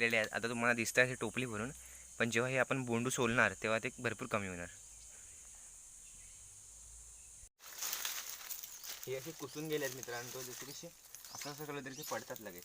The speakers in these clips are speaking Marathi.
घेतलेले आहेत. आता तुम्हाला दिसतं हे टोपली भरून पण जेव्हा हे आपण बोंडू सोलणार तेव्हा ते भरपूर कमी होणार. हे असे कुसून गेले आहेत मित्रांनो जसे कसे असं असं केलं तरी ते पडतात लगेच.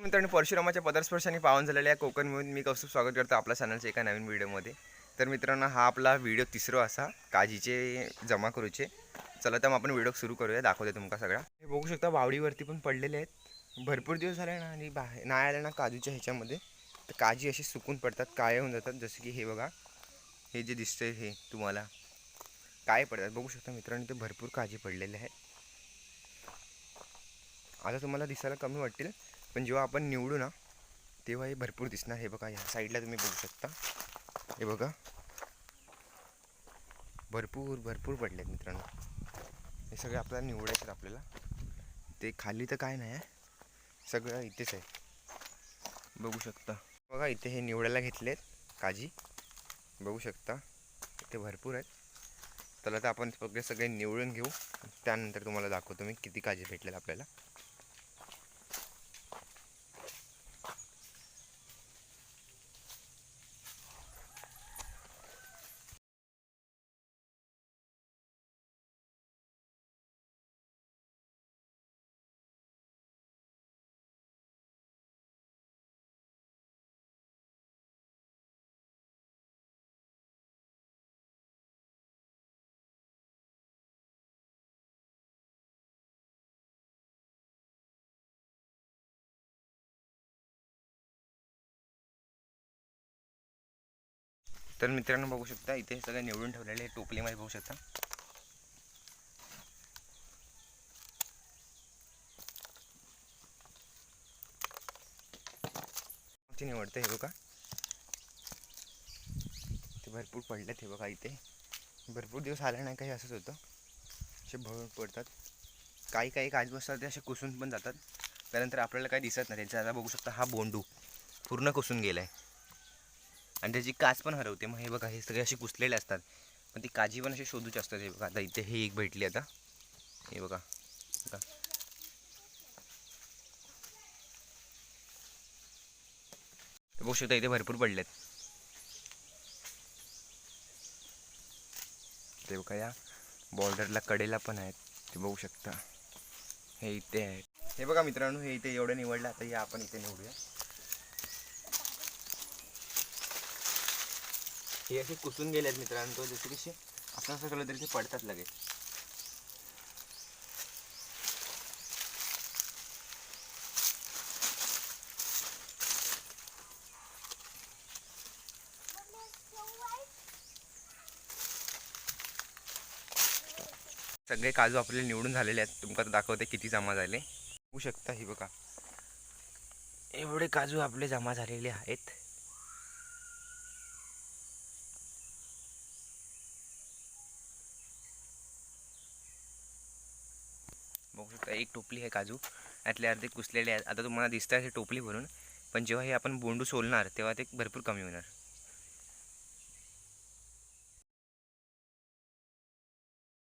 मित्रांनो परशुरामाच्या पदरस्पर्शाने पावन झालेल्या कोकण म्हणून मी कौस्तुभ स्वागत करतो आपल्या चॅनलच्या एका नवीन व्हिडिओमध्ये. तर मित्रांनो हा आपला व्हिडिओ तिसरा असा काजीचे जमा करूचे चला तर मग आपण व्हिडिओ सुरू करूया दाखवते तुमका सगळा. हे बघू शकता वावडीवरती पण पडलेले आहेत. भरपूर दिवस झाले ना आणि बाहेर नाही आले ना काजूच्या ह्याच्यामध्ये. तर काजी अशी सुकून पडतात काय होऊन जातात. जसं की हे बघा हे जे दिसतंय हे तुम्हाला काय पडतात. बघू शकता मित्रांनो ते भरपूर काजी पडलेले आहेत. आता तुम्हाला दिसायला कमी वाटतील. पण जेव्हा आपण निवडू ना तेव्हा हे भरपूर दिसणार. हे बघा ह्या साईडला तुम्ही बघू शकता. हे बघा. भरपूर भरपूर पडले आहेत मित्रांनो. हे सगळे आपल्याला निवडायचे आपल्याला. ते खाली तर काय नाही आहे. सगळं इथेच आहे. बघू शकता. बघा इथे हे निवडायला घेतले आहेत काजी. बघू शकता. इथे भरपूर आहेत. चला तर आपण सगळे सगळे निवडून घेऊ. त्यानंतर तुम्हाला दाखवतो मी किती काजी भेटलेत आपल्याला. तर मित्रांनो बघू शकता इथे सगळं निवडून ठेवलेले आहे टोपलीमध्ये बघू शकता. निवडते निवडतं हे बघा. ते भरपूर पडलेत हे बघा इथे. भरपूर दिवस आले नाही काही असंच होतं. असे भरून पडतात. काही काही काजू असतात ते असे कुसून पण जातात. त्यानंतर आपल्याला काही दिसत नाही. त्यांचा आता बघू शकता हा बोंडू पूर्ण कुसून गेला आहे आणि त्याची काच पण हरवते. मग हे बघा हे सगळे असे कुसलेले असतात. पण ती काजी पण असे शोधूच असतात. हे बघा आता इथे हे एक भेटली आता. हे बघा. बघा. बघू शकता इथे भरपूर पडलेत. ते बघा या बॉर्डरला कडेला पण आहेत. ते बघू शकता. हे इथे आहेत. हे बघा मित्रांनो हे इथे एवढं निवडलं. आता या आपण इथे निवडूया. हे असे कुसून गेले आहेत मित्रांनो जसे कसे असं असं केलं तरी ते पडतात लगेच. सगळे काजू आपले निवडून झालेले आहेत. तुमका तर दाखवते किती जमा झाले. होऊ शकता ही बघा. एवढे काजू आपले जमा झालेले आहेत. बघू शकता एक टोपली आहे काजू. यातले अर्धे कुसलेले आहेत. आता तुम्हाला दिसतं हे टोपली भरून पण जेव्हा हे आपण बोंडू सोलणार तेव्हा ते भरपूर कमी होणार.